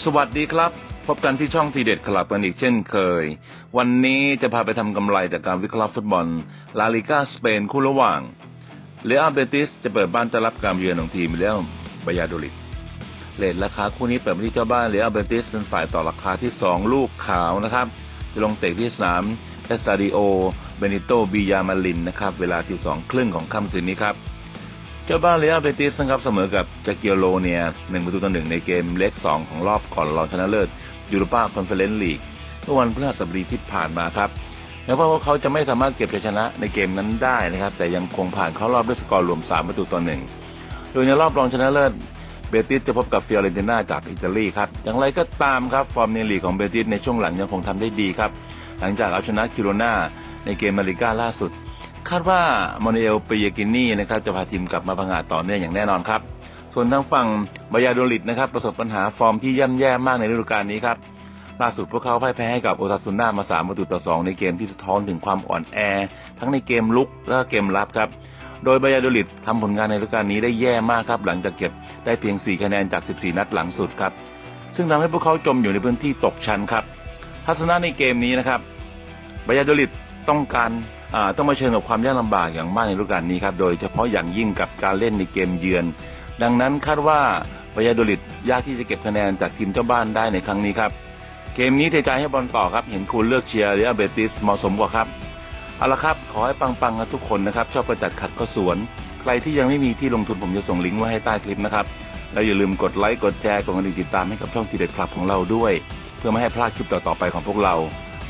สวัสดีครับ พบกันที่ช่องทีเด็ดคลับกันอีกเช่นเคย วันนี้จะพาไปทำกำไรจากการวิเคราะห์ฟุตบอล ลาลิกาสเปนคู่ระหว่างเรอัลเบติสจะเปิดบ้านต้อนรับการเยือนของทีมเรอัลบายาโดลิดเลทราคาคู่นี้เปิดมาที่เจ้าบ้านเรอัลเบติสเป็นฝ่ายต่อราคาที่ 2 ลูกขาวนะครับ จะลงเตะที่สนามเอสตาดิโอเบนิโตบิยามาลินนะครับ เวลาที่สองครึ่งของค่ำคืนนี้ครับ เจ้าบ้านเรอัลเบติสนะครับเสมอกับจากเกียโลเนียหนึ่งประตูต่อหนึ่งในเกมเล็กสองของรอบก่อนรองชนะเลิศยูโรปาคอนเฟอเรนซ์ลีกเมื่อวันพฤหัสบดีที่ผ่านมาครับแม้ว่าพวกเขาจะไม่สามารถเก็บชัยชนะในเกมนั้นได้นะครับ แต่ยังคงผ่านเข้ารอบด้วยสกอร์รวม 3 ประตูต่อหนึ่งโดยในรอบรองชนะเลิศเบติสจะพบกับฟิออเรนติน่าจากอิตาลีครับอย่างไรก็ตามครับฟอร์มในลีกของเบติสในช่วงหลังยังคงทำได้ดีครับ หลังจากเอาชนะคิโรนาในเกมมาริก้าล่าสุด คาดว่ามอนเอลเปยกินี่นะครับจะพาทีมกลับมาพังงาดต่อเนื่องอย่างแน่นอนครับ ส่วนทางฝั่งบายาโดลิดนะครับประสบปัญหาฟอร์มที่ย่ำแย่มากในฤดูกาลนี้ครับล่าสุดพวกเขาพ่ายแพ้ให้กับโอซาซุน่ามา3ประตูต่อ 2 ในเกมที่สะท้อนถึงความอ่อนแอ ทั้งในเกมลุกและเกมรับครับ โดยบายาโดลิดทำผลงานในฤดูกาลนี้ได้แย่มากครับหลังจากเก็บได้เพียง 4 คะแนนจาก 14 นัดหลังสุดครับ ซึ่งทำให้พวกเขาจมอยู่ในพื้นที่ตกชั้นครับทัศนะในเกมนี้นะครับบายาโดลิด ต้องการต้องมาเชิญกับความยากลำบากอย่างมากในฤดูกาลนี้ครับ โดยเฉพาะอย่างยิ่งกับการเล่นในเกมเยือน ดังนั้นคาดว่าบายาโดลิดยากที่จะเก็บคะแนนจากทีมเจ้าบ้านได้ในครั้งนี้ครับ เกมนี้เทใจให้บอลต่อครับ เห็นคุณเลือกเชียร์เรอัลเบติสเหมาะสมกว่าครับ เอาละครับ ขอให้ปังๆกันทุกคนนะครับ ชอบประจัดขัดก็สวน ใครที่ยังไม่มีที่ลงทุนผมจะส่งลิงก์ไว้ให้ใต้คลิปนะครับ แล้วอย่าลืมกดไลค์ กดแชร์ กดกระดิ่งติดตามให้กับช่องทีเด็ดคลับของเราด้วย เพื่อไม่ให้พลาดคลิปต่อๆไปของพวกเรา